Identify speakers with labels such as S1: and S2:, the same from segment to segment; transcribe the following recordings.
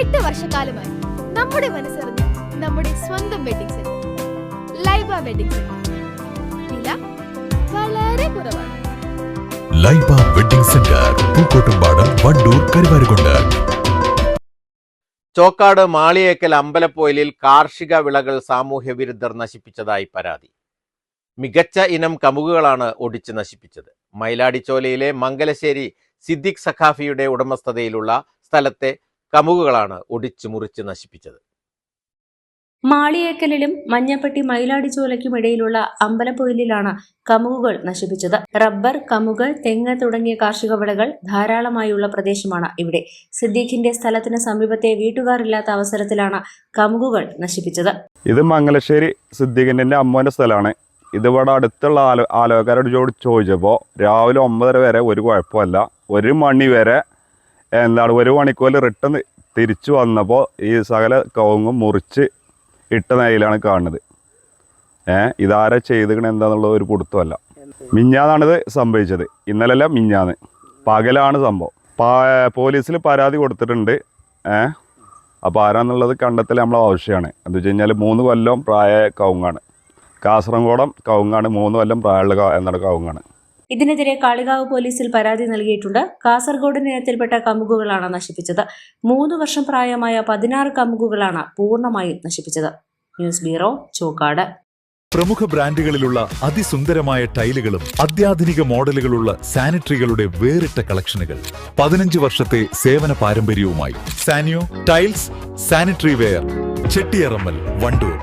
S1: എട്ട് വർഷക്കാലമായി നമ്മുടെ മനസ്സറിഞ്ഞ് നമ്മുടെ സ്വന്തം wedding centre Laiba wedding centre വില വളരെ കുറവാണ്.
S2: Laiba wedding centre Pookkottumpadam Wandoor Karuvarakundu.
S3: Chokkad Maliyekkal അമ്പലപ്പോയിലിൽ കാർഷിക വിളകൾ സാമൂഹ്യ വിരുദ്ധർ നശിപ്പിച്ചതായി പരാതി. മികച്ച ഇനം കമുകുകളാണ് ഒടിച്ച് നശിപ്പിച്ചത്. മയിലാടിച്ചോലയിലെ മംഗലശ്ശേരി സിദ്ദിഖ് സഖാഫിയുടെ ഉടമസ്ഥതയിലുള്ള സ്ഥലത്തെ കമുകുകളാണ് ഒടിച്ചു മുറിച്ച് നശിപ്പിച്ചത്.
S4: മാളിയേക്കലിലും മഞ്ഞപ്പെട്ടി മയിലാടിച്ചോലയ്ക്കും ഇടയിലുള്ള അമ്പലപ്പൊയിലിലാണ് കമുകുകൾ നശിപ്പിച്ചത്. റബ്ബർ കമുകൾ തെങ്ങ് തുടങ്ങിയ കാർഷിക വിളകൾ ധാരാളമായുള്ള പ്രദേശമാണ് ഇവിടെ. സിദ്ദീഖിന്റെ സ്ഥലത്തിന് സമീപത്തെ വീട്ടുകാരില്ലാത്ത അവസരത്തിലാണ് കമുകുകൾ നശിപ്പിച്ചത്.
S5: ഇത് മംഗലശ്ശേരി സിദ്ദീഖിന്റെ അമ്മോന്റെ സ്ഥലമാണ്. ഇതിവിടെ അടുത്തുള്ള ആലോ ചോദിച്ചപ്പോ ചോദിച്ചപ്പോൾ രാവിലെ ഒമ്പതര വരെ ഒരു കുഴപ്പമല്ല. ഒരു മണി വരെ എന്താണ് ഒരു മണിക്കൂറിൽ റിട്ടേൺ തിരിച്ചു വന്നപ്പോൾ ഈ സകല കവുങ്ങും മുറിച്ച് ഇട്ട നിലയിലാണ് കാണുന്നത്. ഏ ഇതാരാ ചെയ്തിക്കണ എന്താണെന്നുള്ളത് ഒരു പിടുത്തമല്ല മിഞ്ഞാന്നാണിത് സംഭവിച്ചത്. ഇന്നലല്ല മിഞ്ഞാന്ന്. പകലാണ് സംഭവം. പോലീസിൽ പരാതി കൊടുത്തിട്ടുണ്ട്. ഏ അപ്പോൾ ആരാന്നുള്ളത് കണ്ടെത്തൽ നമ്മളെ ആവശ്യമാണ്. എന്ന് വെച്ച് കഴിഞ്ഞാൽ മൂന്ന് കൊല്ലം പ്രായ കവുങ്ങാണ്. കാസർഗോഡം കവുങ്ങാണ് മൂന്ന് കൊല്ലം പ്രായമുള്ള എന്താണ് കവുങ്ങാണ്.
S4: ഇതിനെതിരെ കാളികാവ് പോലീസിൽ പരാതി നൽകിയിട്ടുണ്ട്. കാസർഗോഡ് ഇനത്തിൽപ്പെട്ട കമുകുകളാണ് നശിപ്പിച്ചത്. മൂന്ന് വർഷം പ്രായമായ പതിനാറ് കമുകുകളാണ് പൂർണമായും നശിപ്പിച്ചത്. News bureau Chokkad.
S2: പ്രമുഖ ബ്രാൻഡുകളിലുള്ള അതിസുന്ദരമായ ടൈലുകളും അത്യാധുനിക മോഡലുകളുള്ള സാനിറ്ററികളുടെ വേറിട്ട കളക്ഷനുകൾ. പതിനഞ്ച് വർഷത്തെ സേവന പാരമ്പര്യവുമായി Saniyo tiles sanitary ware Chettiyarammal Wandoor.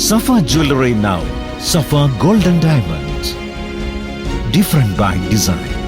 S6: Safa Jewelry now. Safa and diamonds Different by design.